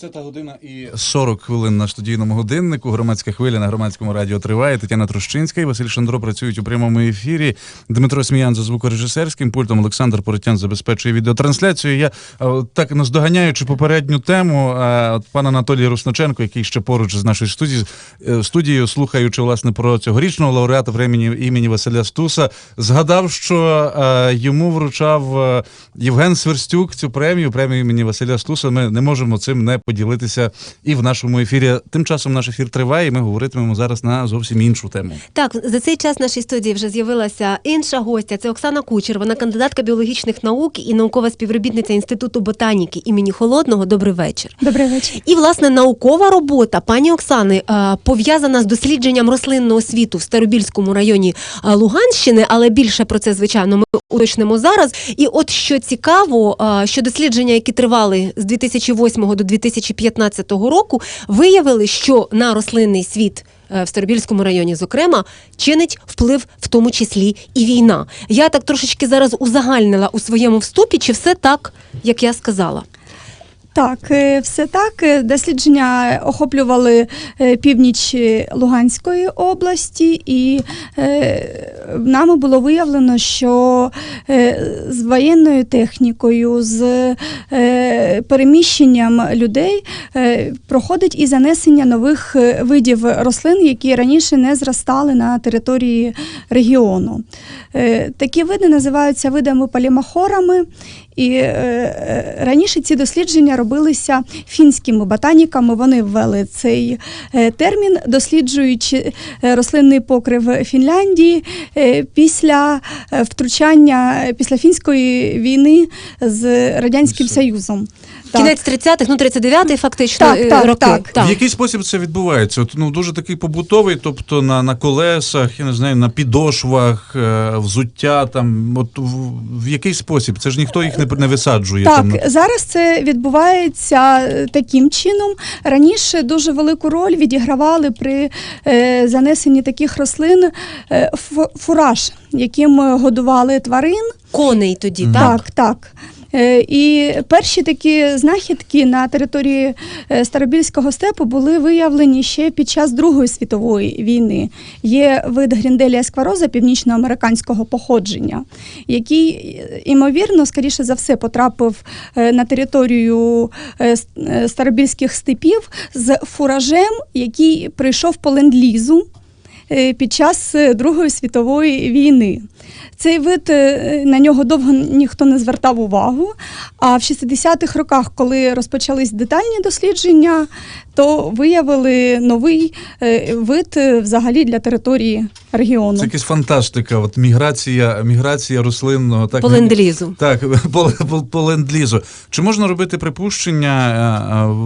Це та година і 40 хвилин на студійному годиннику. Громадська хвиля на громадському радіо триває. Тетяна Трощинська і Василь Шандро працюють у прямому ефірі. Дмитро Сміян за звукорежисерським пультом. Олександр Поротян забезпечує відеотрансляцію. Я так наздоганяючи попередню тему, от пан Анатолій Русноченко, який ще поруч з нашою студією, е, студією, слухаючи власне про цьогорічного лауреата времені імені Василя Стуса, згадав, що йому вручав е, Євген Сверстюк цю премію, премію імені Василя Стуса. Ми не можемо цим не поділитися і в нашому ефірі. Тим часом наш ефір триває, і ми говоритимемо зараз на зовсім іншу тему. Так, за цей час в нашій студії вже з'явилася інша гостя. Це Оксана Кучер. Вона кандидатка біологічних наук і наукова співробітниця Інституту ботаніки імені Холодного. Добрий вечір. Добрий вечір. І власне наукова робота пані Оксани е, пов'язана з дослідженням рослинного світу в Старобільському районі е, Луганщини, але більше про це звичайно ми уточнимо зараз. І от що цікаво, е, що дослідження, які тривали з 2008 до 2015 року, виявили, що на рослинний світ. е, В Старобільському районі, зокрема, чинить вплив в тому числі і війна. Я так трошечки зараз узагальнила у своєму вступі, чи все так, як я сказала. Так, е, все так. Е, Дослідження охоплювали е, північ Луганської області, і нами було виявлено, що з воєнною технікою, з переміщенням людей проходить і занесення нових видів рослин, які раніше не зростали на території регіону. Такі види називаються видами полімахорами. І раніше ці дослідження робилися фінськими ботаніками. Вони ввели цей е, термін, досліджуючи е, рослинний покрив Фінляндії е, після втручання після фінської війни з радянським Союзом. Так. Кінець 30-х, ну 39-й фактично Так, е, так, роки. так. В який спосіб це відбувається? От, ну дуже такий побутовий, тобто на, на колесах, я не знаю, на підошвах, е, взуття там. От в, в який спосіб? Це ж ніхто їх не, не висаджує. Так, там, на- зараз це відбувається е, таким чином. Раніше дуже велику роль відігравали при е, занесенні таких рослин е, фу- фураж, яким е, годували тварин. Коней тоді, так? Так, так. Е, І перші такі знахідки на території е, Старобільського степу були виявлені ще під час Другої світової війни. Є вид грінделія сквароза північноамериканського походження, який, е, імовірно, скоріше за все, потрапив на територію Старобільських степів з фуражем, який прийшов по ленд-лізу під час е, Другої світової війни. Цей вид е, на нього довго ніхто не звертав увагу. А в 60-х роках, коли розпочались детальні дослідження, то виявили новий е, вид е, взагалі для території регіону. Це якась фантастика. От міграція, міграція рослинного так По ленд-лізу. Так, по, по, по ленд-лізу. Чи можна робити припущення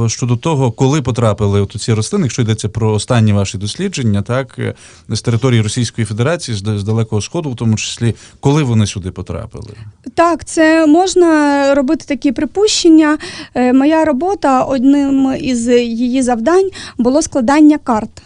е, е, щодо того, коли потрапили от ці рослини, якщо йдеться про останні ваші дослідження, так е, з території Російської Федерації, з, далекого сходу, в тому числі, коли вони сюди потрапили? Так, це можна робити такі припущення. Е, Моя робота одним із її завдань було складання карт.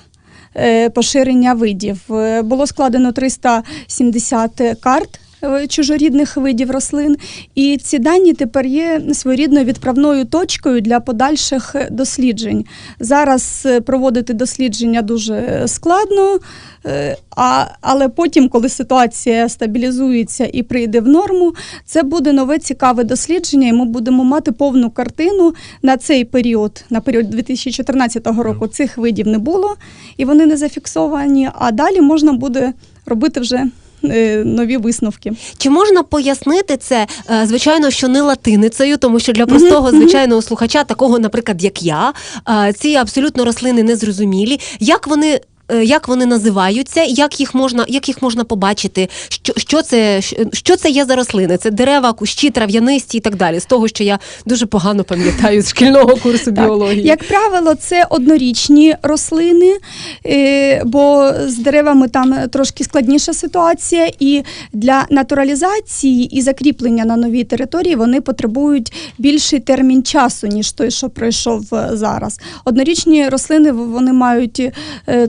е, Поширення видів Е, було складено 370 карт чужорідних видів рослин, і ці дані тепер є своєрідною відправною точкою для подальших е, досліджень. Зараз е, проводити дослідження дуже складно, е, а, але потім, коли ситуація стабілізується і прийде в норму, це буде нове цікаве дослідження, і ми будемо мати повну картину на цей період, на період 2014 року. Цих видів не було і вони не зафіксовані. А далі можна буде робити вже е, нові висновки. Чи можна пояснити це, е, звичайно, що не латиницею, тому що для простого звичайного слухача, такого, наприклад, як я, е, ці абсолютно рослини незрозумілі. Як вони. Е, Як вони називаються, як їх можна, як їх можна побачити? Що, що це що це є за рослини? Це дерева, кущі, трав'янисті і так далі. З того, що я дуже погано пам'ятаю з шкільного курсу біології. Як правило, це однорічні рослини, е, бо з деревами там трошки складніша ситуація, і для натуралізації і закріплення на новій території вони потребують більший термін часу, ніж той, що пройшов е, зараз. Однорічні рослини вони мають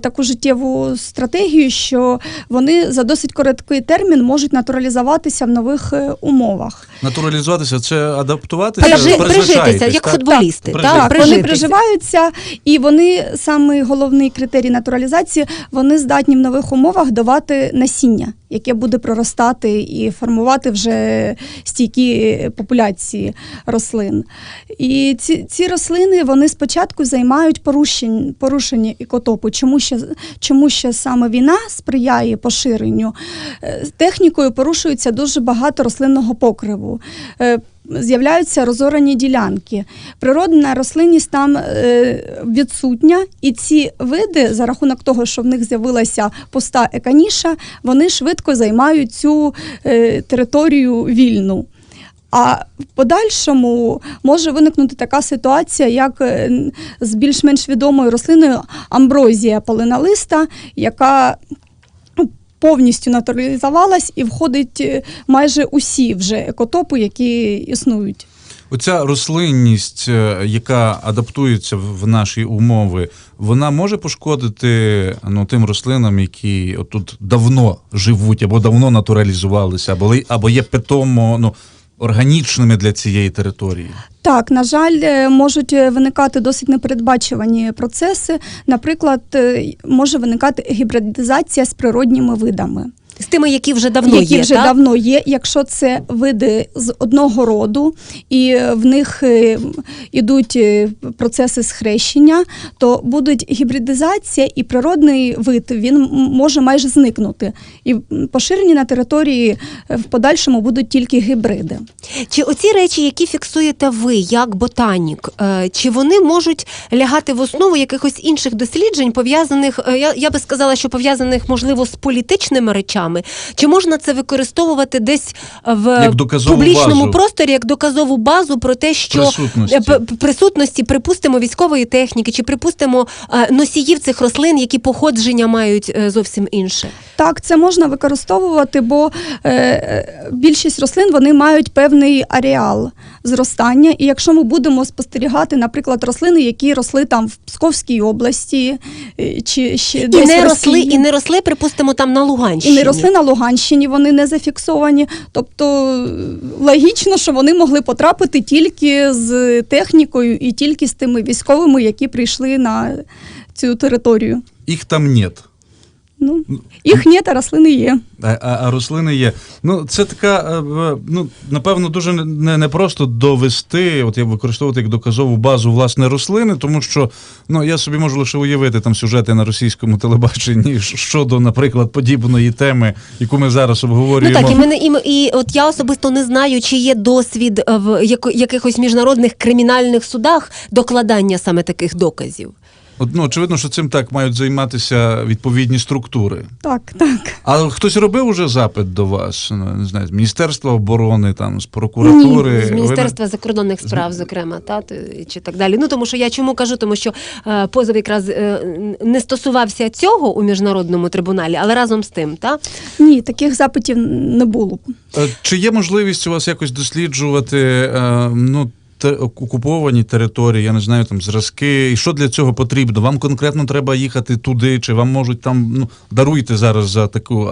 таку життєву стратегію, що вони за досить короткий термін можуть натуралізуватися в нових е, умовах. Натуралізуватися це адаптуватися, Прижи- прижитися, як так? футболісти. Так, Так, Так, вони приживаються, і вони самий головний критерій натуралізації, вони здатні в нових умовах давати насіння, яке буде проростати і формувати вже стійкі популяції рослин. І ці, ці рослини вони спочатку займають порушення, порушення екотопу. Чому ще, чому ще саме війна сприяє поширенню? Е, Технікою порушується дуже багато рослинного покриву. З'являються розорані ділянки. Природна рослинність там е, відсутня, і ці види, за рахунок того, що в них з'явилася пуста еканіша, вони швидко займають цю е, територію вільну. А в подальшому може виникнути така ситуація, як е, з більш-менш відомою рослиною амброзія полинолиста, яка повністю натуралізувалась і входить е, майже усі вже екотопи, які існують. Оця рослинність, е, яка адаптується в наші умови, вона може пошкодити ну, тим рослинам, які тут давно живуть або давно натуралізувалися, або, або є питомо ну, органічними для цієї території. Так, на жаль, е, можуть е, виникати досить непередбачувані процеси. Наприклад, е, може виникати гібридизація з природніми видами. З тими, які вже давно які є, вже так? давно є. Якщо це види з одного роду, і в них е, ідуть е, процеси схрещення, то буде гібридизація, і природний вид він може майже зникнути. І поширені на території е, в подальшому будуть тільки гібриди. Чи оці речі, які фіксуєте ви як ботанік, е, чи вони можуть лягати в основу якихось інших досліджень, пов'язаних, е, я, я би сказала, що пов'язаних, можливо, з політичними речами? Чи можна це використовувати десь в публічному базу. просторі як доказову базу про те, що Присутності. е, п- п- присутності, припустимо, військової техніки, чи припустимо е, носіїв цих рослин, які походження мають е, зовсім інше? Так, це можна використовувати, бо е, е, більшість рослин вони мають певний ареал зростання. І якщо ми будемо спостерігати, наприклад, рослини, які росли там в Псковській області, е, чи ще І десь не в росли, і не росли, припустимо, там на Луганщині. і не росли на Луганщині, вони не зафіксовані. Тобто е, логічно, що вони могли потрапити тільки з технікою і тільки з тими військовими, які прийшли на цю територію. Їх там нет. Ну, їх нет, а рослини є. А, а, а рослини є. Ну, це така, е, ну, напевно, дуже не, не просто довести, от я використовувати як доказову базу власне рослини, тому що ну, я собі можу лише уявити там сюжети на російському телебаченні щодо, наприклад, подібної теми, яку ми зараз Ну обговорюємо. так, і мене і, і от я особисто не знаю, чи є досвід е, в яко- якихось міжнародних кримінальних судах докладання саме таких доказів. От, ну, очевидно, що цим так мають займатися відповідні структури. Так, так. А хтось робив уже запит до вас? Ну, не знаю, з Міністерства оборони, там, з прокуратури? З Ви Міністерства закордонних справ, зокрема, та чи так далі. Ну тому що я чому кажу, тому що е, позов якраз е, не стосувався цього у міжнародному трибуналі, але разом з тим, та Ні, таких запитів не було. Е, Чи є можливість у вас якось досліджувати е, ну, те, окуповані території, я не знаю, там зразки, і що для цього потрібно? Вам конкретно треба їхати туди, чи вам можуть там, ну, даруйте зараз за таку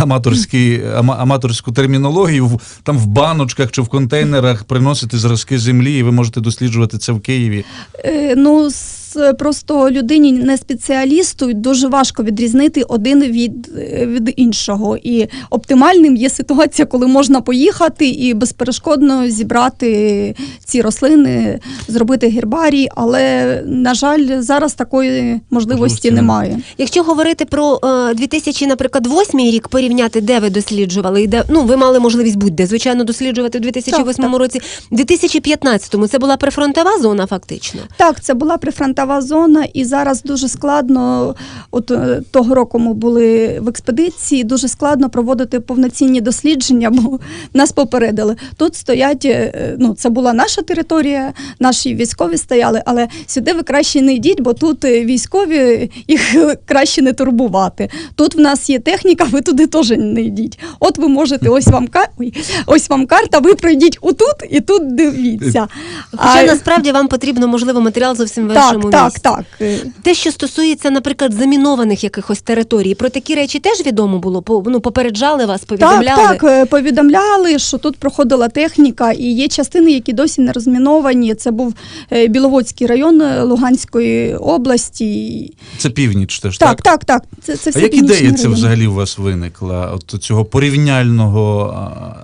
аматорські, ама- аматорську термінологію, в- там в баночках чи в контейнерах приносити зразки землі, і ви можете досліджувати це в Києві. Е, ну, просто людині не спеціалісту дуже важко відрізнити один від, е, від іншого. І оптимальним є ситуація, коли можна поїхати і безперешкодно зібрати ці рослини, зробити гербарій, але, на жаль, зараз такої можливості Можливості немає. Якщо говорити про е, 2000, наприклад, 8 рік, порівняти, де ви досліджували, і де ну ви мали можливість будь-де, звичайно, досліджувати в 2008 Так, так. році. В 2015-му це була прифронтова зона, фактично. Так, це була прифронтова зона, і зараз дуже складно. От е, того року ми були в експедиції, дуже складно проводити повноцінні дослідження, бо нас попередили. Тут стоять, е, ну це була наша територія, наші військові стояли, але сюди ви краще не йдіть, бо тут е, військові їх краще не турбувати. Тут в нас є техніка, ви туди теж не йдіть. От ви можете, ось вам ой, ось вам карта, ви пройдіть отут і тут дивіться. Хоча насправді вам потрібно, можливо, матеріал зовсім в іншому. Так, так. Те, що стосується, наприклад, замінованих якихось територій, про такі речі теж відомо було? По- Ну, попереджали вас, повідомляли? Так, так, е, повідомляли, що тут проходила техніка, і є частини, які досі не розміновані. Це був е, Біловодський район е, Луганської області. Це північ теж, Так, так, так. Це, це А все як північний ідея це взагалі у вас виникла? От цього порівняльного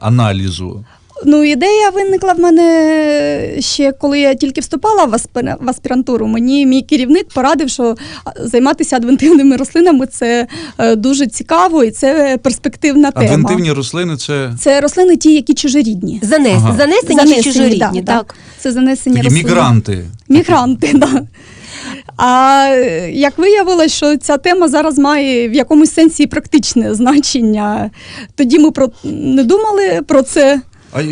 аналізу? Ну, ідея виникла в мене ще коли я тільки вступала в, аспір... в аспірантуру. Мені мій керівник порадив, що займатися адвентивними рослинами це е, дуже цікаво і це перспективна тема. Адвентивні рослини це Це рослини ті, які чужорідні. Занес... Ага. Занесені, Занесені, чи чужорідні, да, так? Це занесені такі рослини. мігранти. Мігранти, да. А як виявилось, що ця тема зараз має в якомусь сенсі практичне значення. Тоді ми про не думали про це. А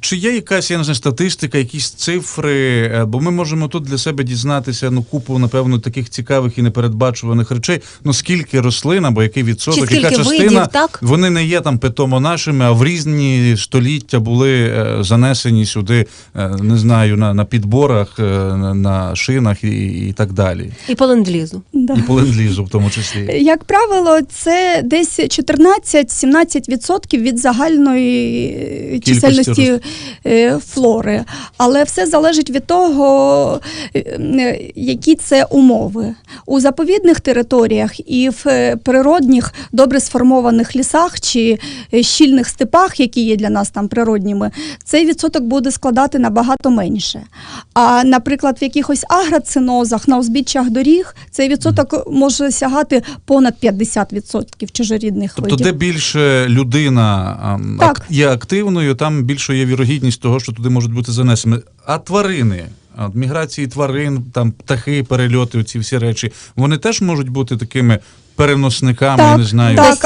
чи є якась я не знаю, статистика, якісь цифри? Е, Бо ми можемо тут для себе дізнатися ну купу, напевно, таких цікавих і непередбачуваних речей. Ну скільки рослин або який відсоток, Чи яка частина видів, так? вони не є там питомо нашими, а в різні століття були е, занесені сюди, е, не знаю, на, на підборах, е, на, на шинах і, і так далі. І по ленд-лізу. Да. І по ленд-лізу в тому числі. Як правило, це десь 14-17% від загальної чисельності е, флори. Але все залежить від того, е, які це умови. У заповідних територіях і в е, природних добре сформованих лісах чи щільних степах, які є для нас там природніми, цей відсоток буде складати набагато менше. А, наприклад, в якихось агроцинозах на узбіччях доріг цей відсоток може сягати понад 50% чужорідних Тобто, видів. де більше людина Так. є активною, там більше є вірогідність того, що туди можуть бути занесені. А тварини, от, міграції тварин, там птахи, перельоти, оці всі речі, вони теж можуть бути такими переносниками, я не знаю, так?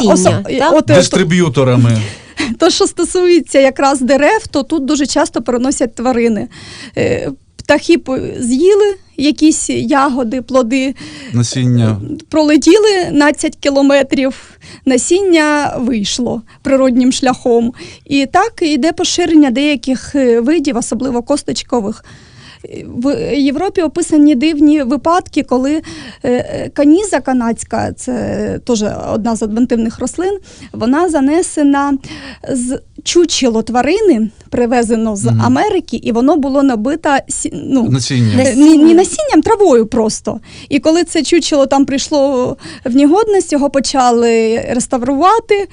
От, е, дистриб'юторами. То, що стосується якраз дерев, то тут дуже часто переносять тварини. Е, Птахи по- з'їли якісь ягоди, плоди, Насіння. пролетіли 12 кілометрів, насіння вийшло природнім шляхом. І так йде поширення деяких е, видів, особливо косточкових. В Європі описані дивні випадки, коли е, каніза канадська, це теж одна з адвентивних рослин, вона занесена з чучело тварини, привезено з Мгм. Америки, і воно було набито ну, Насіння. Е, Ні, ні насінням, травою просто. І коли це чучело там прийшло в негодність, його почали реставрувати.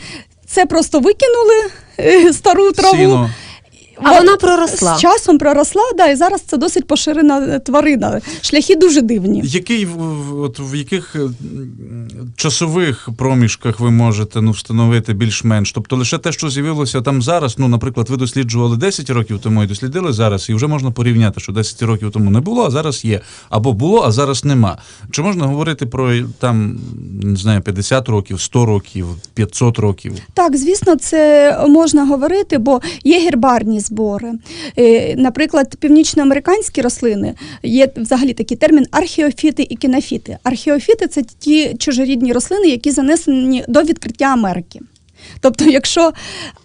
Це просто викинули е, стару траву. Сіно. А вона проросла. З часом проросла, да, і зараз це досить поширена е, тварина. Шляхи дуже дивні. Який от в яких е, часових проміжках ви можете ну, встановити більш-менш? Тобто лише те, що з'явилося там зараз, ну, наприклад, ви досліджували 10 років тому і дослідили зараз, і вже можна порівняти, що 10 років тому не було, а зараз є. Або було, а зараз нема. Чи можна говорити про там, не знаю, 50 років, 100 років, 500 років? Так, звісно, це можна говорити, бо є гербарні збори. Е, Наприклад, північноамериканські рослини є взагалі такий термін археофіти і кінофіти. Археофіти це ті чужорідні рослини, які занесені до відкриття Америки. Тобто, якщо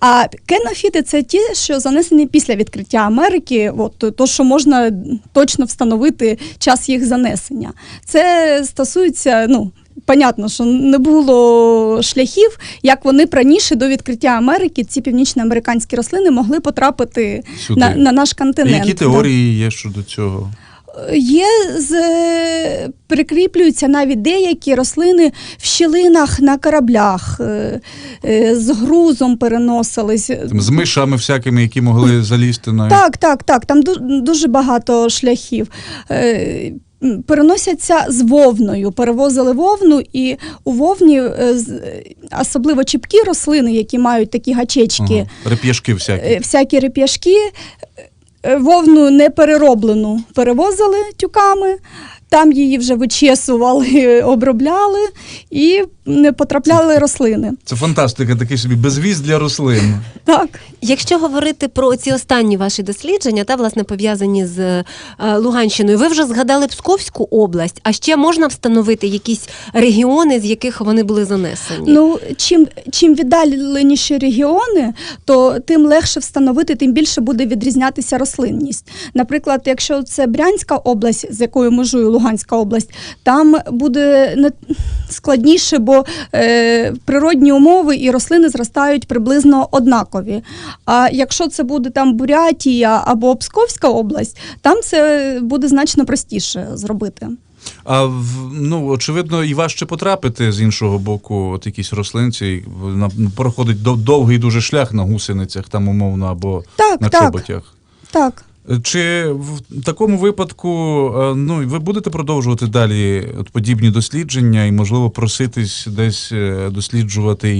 а кенофіти це ті, що занесені після відкриття Америки, от то, що можна точно встановити час їх занесення. Це стосується, ну. Понятно, що не було шляхів, як вони раніше до відкриття Америки ці північноамериканські рослини могли потрапити Сюди. на, на наш континент. які да. теорії є щодо цього? Є з е, прикріплюються навіть деякі рослини в щілинах на кораблях, е, е, з грузом переносились. Там, з мишами всякими, які могли залізти на Так, так, так. Там дуже багато шляхів. Переносяться з вовною, перевозили вовну, і у вовні е, е, особливо чіпкі рослини, які мають такі гачечки, Ага. реп'яшки всякі. е, всякі реп'яшки, е, вовну не перероблену перевозили тюками. Там її вже вичесували, обробляли і не потрапляли рослини. Це фантастика, такий собі безвіз для рослин. Так. Якщо говорити про ці останні ваші дослідження, та власне пов'язані з е, Луганщиною, ви вже згадали Псковську область, а ще можна встановити якісь регіони, з яких вони були занесені? Ну, чим, чим віддаленіші регіони, то тим легше встановити, тим більше буде відрізнятися рослинність. Наприклад, якщо це Брянська область, з якою межує Луганська Луганська область, там буде складніше, бо е, природні умови і рослини зростають приблизно однакові. А якщо це буде там Бурятія або Псковська область, там це буде значно простіше зробити. А ну очевидно, і важче потрапити з іншого боку, от якісь рослинці. Проходить дов- довгий дуже шлях на гусеницях, там умовно, або Так, на так. чоботях. Так. Чи в такому випадку е, ну ви будете продовжувати далі от подібні дослідження і можливо проситись десь е, досліджувати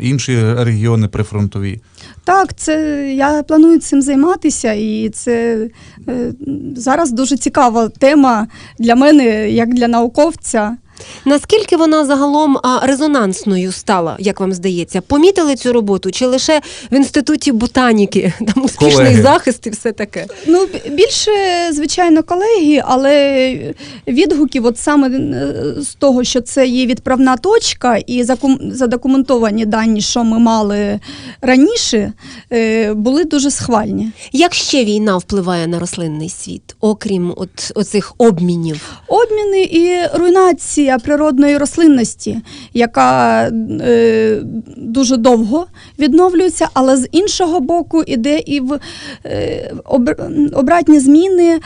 інші регіони прифронтові? Так, це я планую цим займатися, і це е, зараз дуже цікава тема для мене, як для науковця. Наскільки вона загалом резонансною стала, як вам здається? Помітили цю роботу? Чи лише в інституті ботаніки там успішний Колеги. захист і все таке? Ну, більше, звичайно, колеги, але відгуків, от саме е, з того, що це є відправна точка, і задокументовані дані, що ми мали раніше, е, були дуже схвальні. Як ще війна впливає на рослинний світ, окрім от оцих обмінів? Обміни і руйнація природної рослинності, яка е, дуже довго відновлюється, але з іншого боку іде і в е, об- обратні зміни,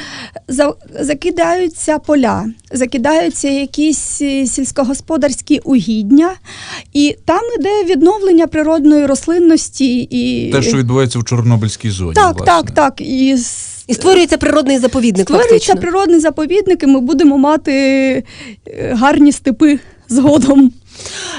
за, закидаються поля, закидаються якісь е, сільськогосподарські угідня, і там іде відновлення природної рослинності і Те, що відбувається в Чорнобильській зоні. так, власне. так, так. І І створюється природний заповідник. Створюється фактично. природний заповідник, і ми будемо мати е, гарні степи згодом.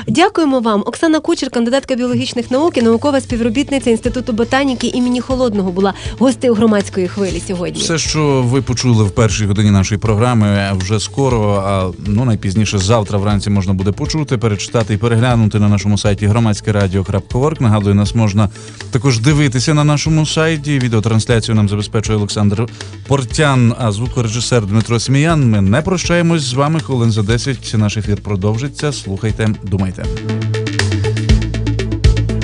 Дякуємо вам. Оксана Кучер, кандидатка біологічних наук і наукова співробітниця Інституту ботаніки імені Холодного, була гостею громадської хвилі сьогодні. Все, що ви почули в першій годині нашої програми, вже скоро, а ну найпізніше завтра вранці можна буде почути, перечитати і переглянути на нашому сайті громадськерадіо.орг. Нагадую, нас можна також дивитися на нашому сайті. Відеотрансляцію нам забезпечує Олександр Портян, а звукорежисер Дмитро Сміян. Ми не прощаємось з вами. Хвилин за 10 наш ефір продовжиться. Слухайте, do Maitã.